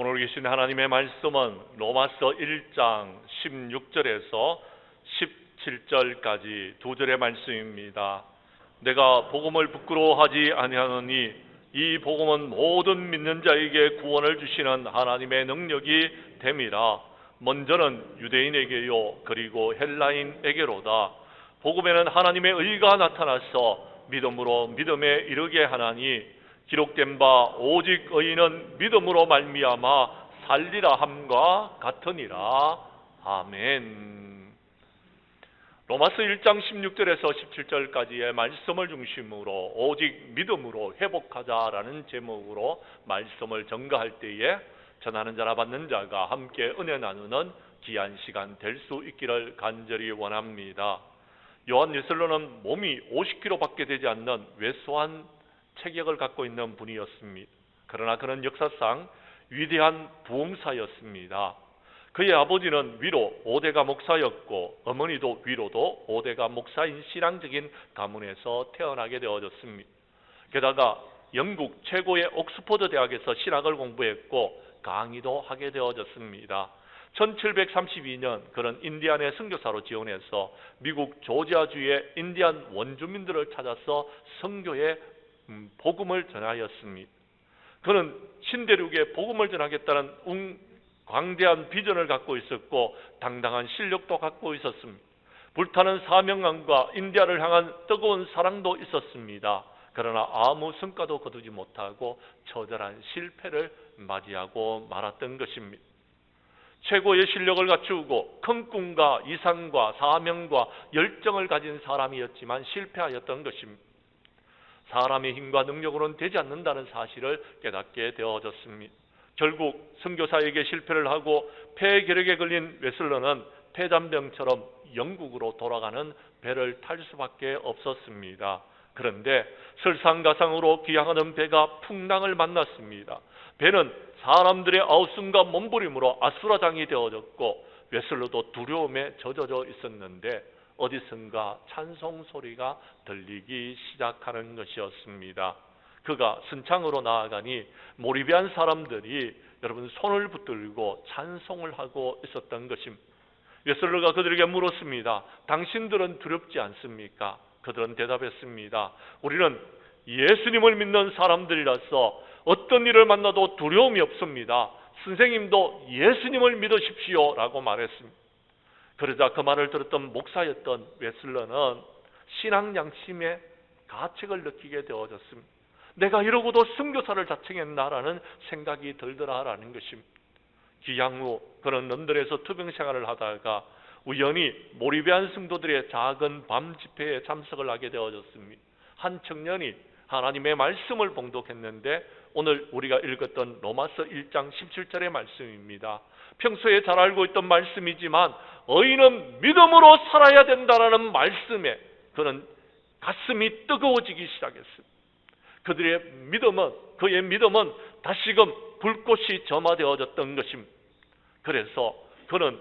오늘 계신 하나님의 말씀은 로마서 1장 16절에서 17절까지 두 절의 말씀입니다. 내가 복음을 부끄러워하지 아니하노니 이 복음은 모든 믿는 자에게 구원을 주시는 하나님의 능력이 됨이라. 먼저는 유대인에게요 그리고 헬라인에게로다. 복음에는 하나님의 의가 나타나서 믿음으로 믿음에 이르게 하나니 기록된 바 오직 의인은 믿음으로 말미암아 살리라 함과 같으니라. 아멘. 로마서 1장 16절에서 17절까지의 말씀을 중심으로 오직 믿음으로 회복하자라는 제목으로 말씀을 전가할 때에 전하는 자나 받는 자가 함께 은혜 나누는 귀한 시간 될 수 있기를 간절히 원합니다. 요한 예슬로는 몸이 50kg밖에 되지 않는 왜소한 체격을 갖고 있는 분이었습니다. 그러나 그는 역사상 위대한 부흥사였습니다. 그의 아버지는 위로 오대가 목사였고 어머니도 위로도 오대가 목사인 신앙적인 가문에서 태어나게 되어졌습니다. 게다가 영국 최고의 옥스퍼드 대학에서 신학을 공부했고 강의도 하게 되어졌습니다. 1732년 그는 인디안의 선교사로 지원해서 미국 조지아주의 인디안 원주민들을 찾아서 선교의 음, 복음을 전하였습니다. 그는 신대륙에 복음을 전하겠다는 웅, 광대한 비전을 갖고 있었고 당당한 실력도 갖고 있었습니다. 불타는 사명감과 인디아를 향한 뜨거운 사랑도 있었습니다. 그러나 아무 성과도 거두지 못하고 처절한 실패를 맞이하고 말았던 것입니다. 최고의 실력을 갖추고 큰 꿈과 이상과 사명과 열정을 가진 사람이었지만 실패하였던 것입니다. 사람의 힘과 능력으로는 되지 않는다는 사실을 깨닫게 되어졌습니다. 결국 선교사에게 실패를 하고 폐결핵에 걸린 웨슬러는 폐잔병처럼 영국으로 돌아가는 배를 탈 수밖에 없었습니다. 그런데 설상가상으로 기항하는 배가 풍랑을 만났습니다. 배는 사람들의 아우성과 몸부림으로 아수라장이 되어졌고 웨슬러도 두려움에 젖어져 있었는데 어디선가 찬송 소리가 들리기 시작하는 것이었습니다. 그가 순창으로 나아가니 모리비안 사람들이 여러분 손을 붙들고 찬송을 하고 있었던 것입니다. 웨슬러가 그들에게 물었습니다. 당신들은 두렵지 않습니까? 그들은 대답했습니다. 우리는 예수님을 믿는 사람들이라서 어떤 일을 만나도 두려움이 없습니다. 선생님도 예수님을 믿으십시오 라고 말했습니다. 그러자 그 말을 들었던 목사였던 웨슬러는 신앙 양심의 가책을 느끼게 되어졌습니다. 내가 이러고도 선교사를 자청했나라는 생각이 들더라라는 것입니다. 기양 후 그는 런던에서 투병 생활을 하다가 우연히 모리비안 성도들의 작은 밤 집회에 참석을 하게 되어졌습니다. 한 청년이 하나님의 말씀을 봉독했는데 오늘 우리가 읽었던 로마서 1장 17절의 말씀입니다. 평소에 잘 알고 있던 말씀이지만 의인은 믿음으로 살아야 된다라는 말씀에 그는 가슴이 뜨거워지기 시작했습니다. 그들의 믿음은 그의 믿음은 다시금 불꽃이 점화되어졌던 것입니다. 그래서 그는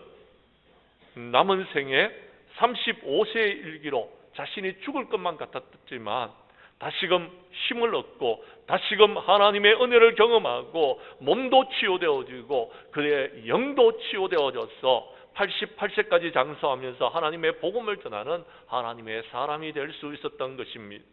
남은 생에 35세의 일기로 자신이 죽을 것만 같았지만 다시금 힘을 얻고 다시금 하나님의 은혜를 경험하고 몸도 치유되어지고 그의 영도 치유되어져서 88세까지 장수하면서 하나님의 복음을 전하는 하나님의 사람이 될 수 있었던 것입니다.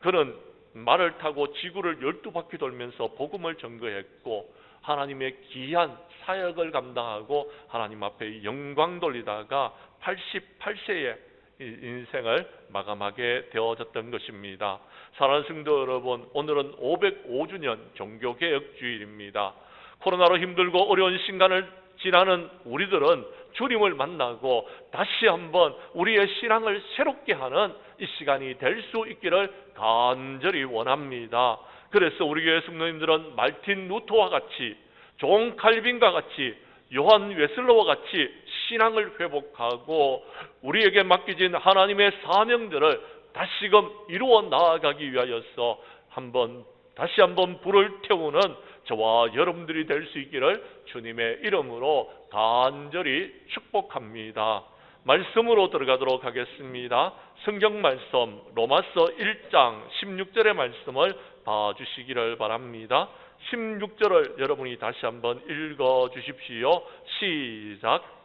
그는 말을 타고 지구를 12바퀴 돌면서 복음을 전거했고 하나님의 귀한 사역을 감당하고 하나님 앞에 영광 돌리다가 88세에 인생을 마감하게 되어졌던 것입니다. 사랑하는 성도 여러분, 오늘은 505주년 종교개혁 주일입니다. 코로나로 힘들고 어려운 시간을 지나는 우리들은 주님을 만나고 다시 한번 우리의 신앙을 새롭게 하는 이 시간이 될 수 있기를 간절히 원합니다. 그래서 우리 교회 성도님들은 말틴 루터와 같이 존 칼빈과 같이 요한 웨슬러와 같이 신앙을 회복하고 우리에게 맡겨진 하나님의 사명들을 다시금 이루어 나아가기 위하여서 한번 다시 한번 불을 태우는 저와 여러분들이 될 수 있기를 주님의 이름으로 간절히 축복합니다. 말씀으로 들어가도록 하겠습니다. 성경 말씀 로마서 1장 16절의 말씀을 봐 주시기를 바랍니다. 16절을 여러분이 다시 한번 읽어 주십시오. 시작.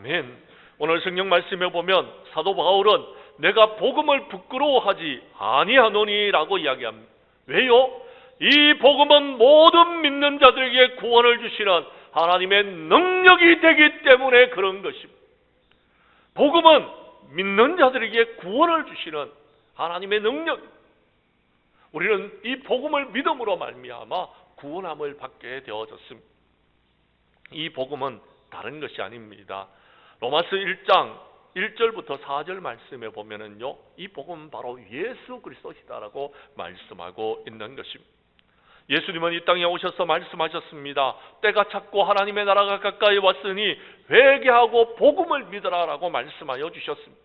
아멘. 오늘 성경 말씀에 보면 사도 바울은 내가 복음을 부끄러워하지 아니하노니라고 이야기합니다. 왜요? 이 복음은 모든 믿는 자들에게 구원을 주시는 하나님의 능력이 되기 때문에 그런 것입니다. 복음은 믿는 자들에게 구원을 주시는 하나님의 능력. 우리는 이 복음을 믿음으로 말미암아 구원함을 받게 되어졌습니다. 이 복음은 다른 것이 아닙니다. 로마서 1장 1절부터 4절 말씀에 보면은요. 이 복음은 바로 예수 그리스도시다라고 말씀하고 있는 것입니다. 예수님은 이 땅에 오셔서 말씀하셨습니다. 때가 찼고 하나님의 나라가 가까이 왔으니 회개하고 복음을 믿으라라고 말씀하여 주셨습니다.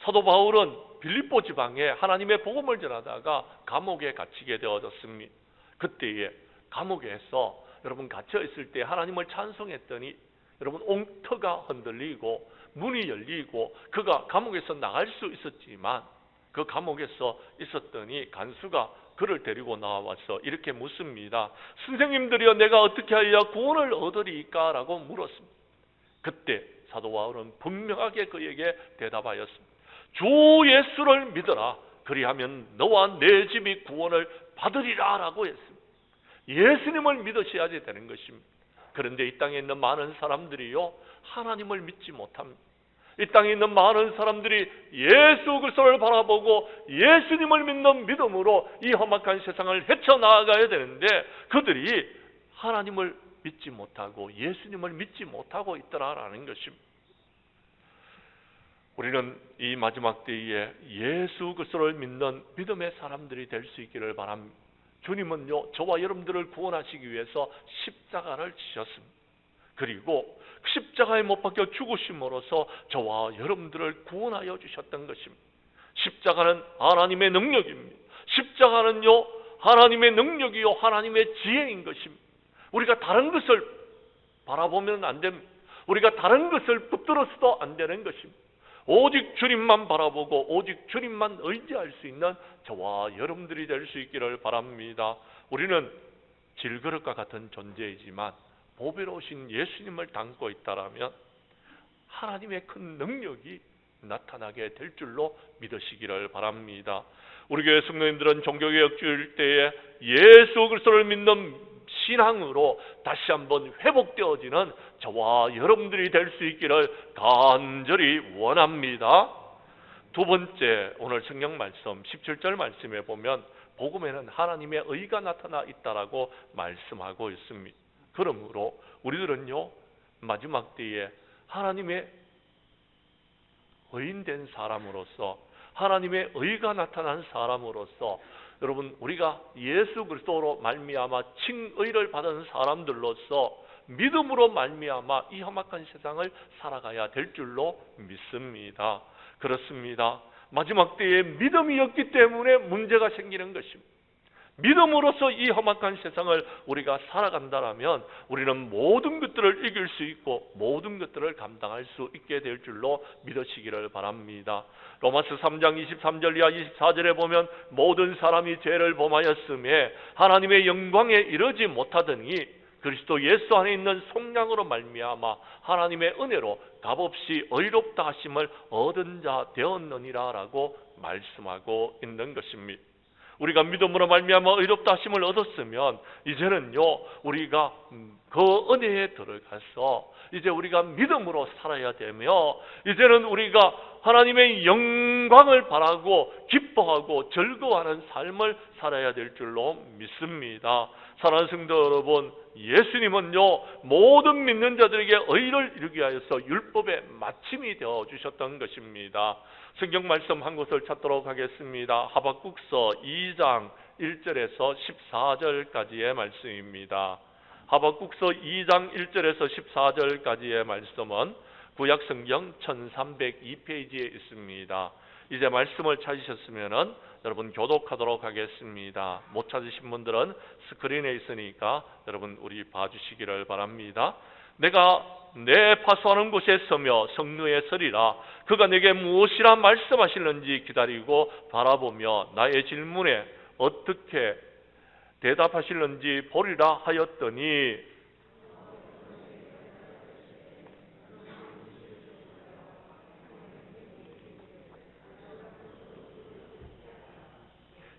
사도 바울은 빌립보 지방에 하나님의 복음을 전하다가 감옥에 갇히게 되어졌습니다. 그때에 감옥에서 여러분 갇혀 있을 때 하나님을 찬송했더니 여러분 옹터가 흔들리고 문이 열리고 그가 감옥에서 나갈 수 있었지만 그 감옥에서 있었더니 간수가 그를 데리고 나와서 이렇게 묻습니다. 선생님들이여 내가 어떻게 하여 구원을 얻으리까 라고 물었습니다. 그때 사도 바울은 분명하게 그에게 대답하였습니다. 주 예수를 믿어라. 그리하면 너와 내 집이 구원을 받으리라 라고 했습니다. 예수님을 믿으셔야지 되는 것입니다. 그런데 이 땅에 있는 많은 사람들이요 하나님을 믿지 못합니다. 이 땅에 있는 많은 사람들이 예수 그리스도를 바라보고 예수님을 믿는 믿음으로 이 험악한 세상을 헤쳐나가야 되는데 그들이 하나님을 믿지 못하고 예수님을 믿지 못하고 있더라라는 것입니다. 우리는 이 마지막 때에 예수 그리스도를 믿는 믿음의 사람들이 될 수 있기를 바랍니다. 주님은요 저와 여러분들을 구원하시기 위해서 십자가를 지셨습니다. 그리고 십자가에 못 박혀 죽으심으로써 저와 여러분들을 구원하여 주셨던 것입니다. 십자가는 하나님의 능력입니다. 십자가는요 하나님의 능력이요 하나님의 지혜인 것입니다. 우리가 다른 것을 바라보면 안 됩니다. 우리가 다른 것을 붙들어서도 안 되는 것입니다. 오직 주님만 바라보고 오직 주님만 의지할 수 있는 저와 여러분들이 될 수 있기를 바랍니다. 우리는 질그릇과 같은 존재이지만 보배로우신 예수님을 담고 있다라면 하나님의 큰 능력이 나타나게 될 줄로 믿으시기를 바랍니다. 우리 교회 성도님들은 종교개혁 주일 때에 예수 그리스도를 믿는 신앙으로 다시 한번 회복되어지는 저와 여러분들이 될 수 있기를 간절히 원합니다. 두 번째 오늘 성경 말씀 17절 말씀에 보면 복음에는 하나님의 의가 나타나 있다라고 말씀하고 있습니다. 그러므로 우리들은요 마지막 때에 하나님의 의인된 사람으로서 하나님의 의가 나타난 사람으로서 여러분 우리가 예수 그리스도로 말미암아 칭의를 받은 사람들로서 믿음으로 말미암아 이 험악한 세상을 살아가야 될 줄로 믿습니다. 그렇습니다. 마지막 때에 믿음이 없기 때문에 문제가 생기는 것입니다. 믿음으로써 이 험악한 세상을 우리가 살아간다라면 우리는 모든 것들을 이길 수 있고 모든 것들을 감당할 수 있게 될 줄로 믿으시기를 바랍니다. 로마서 3장 23절 이하 24절에 보면 모든 사람이 죄를 범하였음에 하나님의 영광에 이르지 못하더니 그리스도 예수 안에 있는 속량으로 말미암아 하나님의 은혜로 값없이 의롭다 하심을 얻은 자 되었느니라라고 말씀하고 있는 것입니다. 우리가 믿음으로 말미암아 의롭다 하심을 얻었으면 이제는요 우리가 그 은혜에 들어가서 이제 우리가 믿음으로 살아야 되며 이제는 우리가 하나님의 영광을 바라고 기뻐하고 즐거워하는 삶을 살아야 될 줄로 믿습니다. 사랑하는 성도 여러분, 예수님은요 모든 믿는 자들에게 의를 이루기 위하여서 율법의 마침이 되어 주셨던 것입니다. 성경 말씀 한 곳을 찾도록 하겠습니다. 하박국서 2장 1절에서 14절까지의 말씀입니다. 하박국서 2장 1절에서 14절까지의 말씀은 구약 성경 1302페이지에 있습니다. 이제 말씀을 찾으셨으면은 여러분 교독하도록 하겠습니다. 못 찾으신 분들은 스크린에 있으니까 여러분 우리 봐주시기를 바랍니다. 내가 내 파수하는 곳에 서며 성루에 서리라 그가 내게 무엇이라 말씀하실는지 기다리고 바라보며 나의 질문에 어떻게 대답하실는지 보리라 하였더니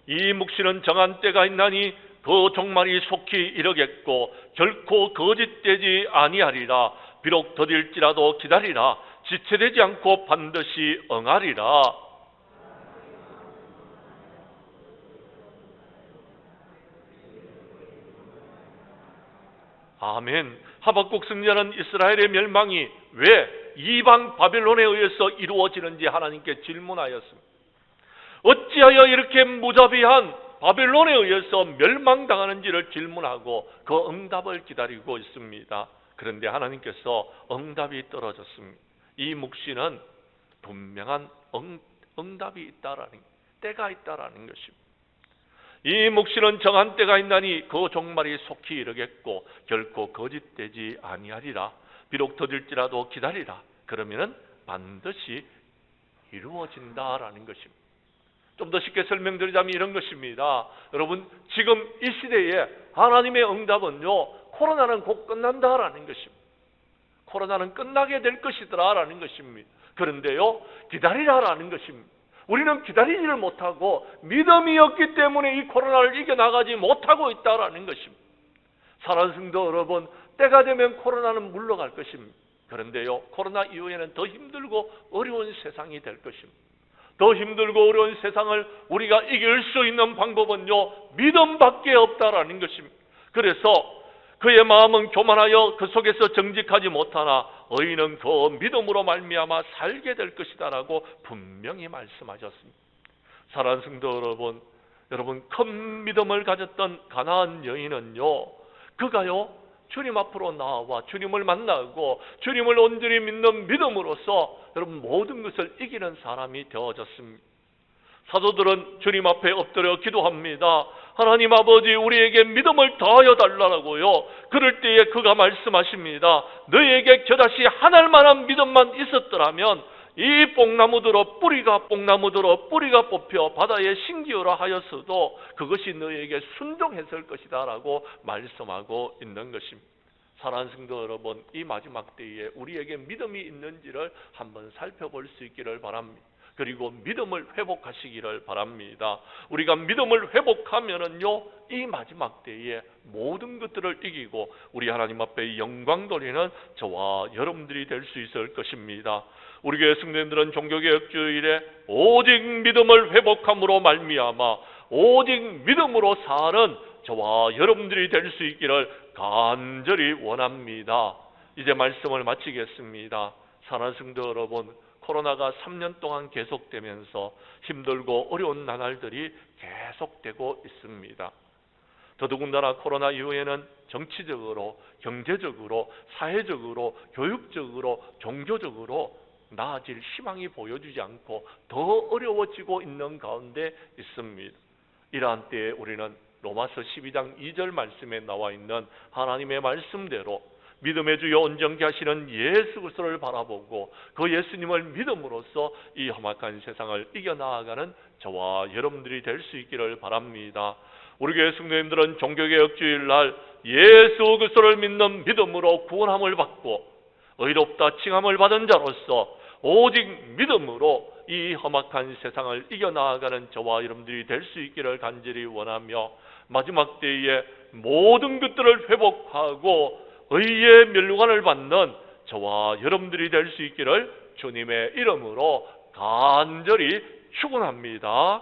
이 묵시는 정한 때가 있나니 그 종말이 속히 이르겠고 결코 거짓되지 아니하리라 비록 더딜지라도 기다리라 지체되지 않고 반드시 응하리라 아멘. 하박국 승리하는 이스라엘의 멸망이 왜 이방 바벨론에 의해서 이루어지는지 하나님께 질문하였습니다. 어찌하여 이렇게 무자비한 바벨론에 의해서 멸망당하는지를 질문하고 그 응답을 기다리고 있습니다. 그런데 하나님께서 응답이 떨어졌습니다. 이 묵시는 분명한 응, 응답이 있다라는 때가 있다라는 것입니다. 이 묵시는 정한 때가 있나니 그 종말이 속히 이르겠고 결코 거짓되지 아니하리라. 비록 더딜지라도 기다리라. 그러면은 반드시 이루어진다라는 것입니다. 좀 더 쉽게 설명드리자면 이런 것입니다. 여러분, 지금 이 시대에 하나님의 응답은요, 코로나는 곧 끝난다라는 것입니다. 코로나는 끝나게 될 것이더라라는 것입니다. 그런데요, 기다리라라는 것입니다. 우리는 기다리지를 못하고 믿음이 없기 때문에 이 코로나를 이겨나가지 못하고 있다라는 것입니다. 사랑하는 성도 여러분, 때가 되면 코로나는 물러갈 것입니다. 그런데요, 코로나 이후에는 더 힘들고 어려운 세상이 될 것입니다. 더 힘들고 어려운 세상을 우리가 이길 수 있는 방법은요, 믿음밖에 없다라는 것입니다. 그래서 그의 마음은 교만하여 그 속에서 정직하지 못하나 의인은 그 믿음으로 말미암아 살게 될 것이다라고 분명히 말씀하셨습니다. 사랑하는 성도 여러분, 여러분 큰 믿음을 가졌던 가나안 여인은요, 그가요 주님 앞으로 나와 주님을 만나고 주님을 온전히 믿는 믿음으로써 여러분 모든 것을 이기는 사람이 되어졌습니다. 사도들은 주님 앞에 엎드려 기도합니다. 하나님 아버지 우리에게 믿음을 더하여 달라고요. 그럴 때에 그가 말씀하십니다. 너희에게 겨다시 하늘만한 믿음만 있었더라면 이 뽕나무들어 뿌리가 뽕나무들어 뿌리가 뽑혀 바다에 신기어라 하였어도 그것이 너희에게 순종했을 것이다 라고 말씀하고 있는 것입니다. 사랑하는 성도 여러분, 이 마지막 때에 우리에게 믿음이 있는지를 한번 살펴볼 수 있기를 바랍니다. 그리고 믿음을 회복하시기를 바랍니다. 우리가 믿음을 회복하면은요, 이 마지막 때에 모든 것들을 이기고 우리 하나님 앞에 영광 돌리는 저와 여러분들이 될 수 있을 것입니다. 우리 교회 성도님들은 종교개혁 주일에 오직 믿음을 회복함으로 말미암아 오직 믿음으로 사는 저와 여러분들이 될 수 있기를 간절히 원합니다. 이제 말씀을 마치겠습니다. 사랑하는 성도 여러분, 코로나가 3년 동안 계속되면서 힘들고 어려운 나날들이 계속되고 있습니다. 더더군다나 코로나 이후에는 정치적으로, 경제적으로, 사회적으로, 교육적으로, 종교적으로 나아질 희망이 보여주지 않고 더 어려워지고 있는 가운데 있습니다. 이러한 때에 우리는 로마서 12장 2절 말씀에 나와 있는 하나님의 말씀대로 믿음의 주여 온전케 하시는 예수 그리스도를 바라보고 그 예수님을 믿음으로써 이 험악한 세상을 이겨나가는 저와 여러분들이 될 수 있기를 바랍니다. 우리 교회 성도님들은 종교개혁 주일날 예수 그리스도를 믿는 믿음으로 구원함을 받고 의롭다 칭함을 받은 자로서 오직 믿음으로 이 험악한 세상을 이겨나가는 저와 여러분들이 될 수 있기를 간절히 원하며 마지막 때에 모든 것들을 회복하고 의의 멸관을 받는 저와 여러분들이 될 수 있기를 주님의 이름으로 간절히 축원합니다.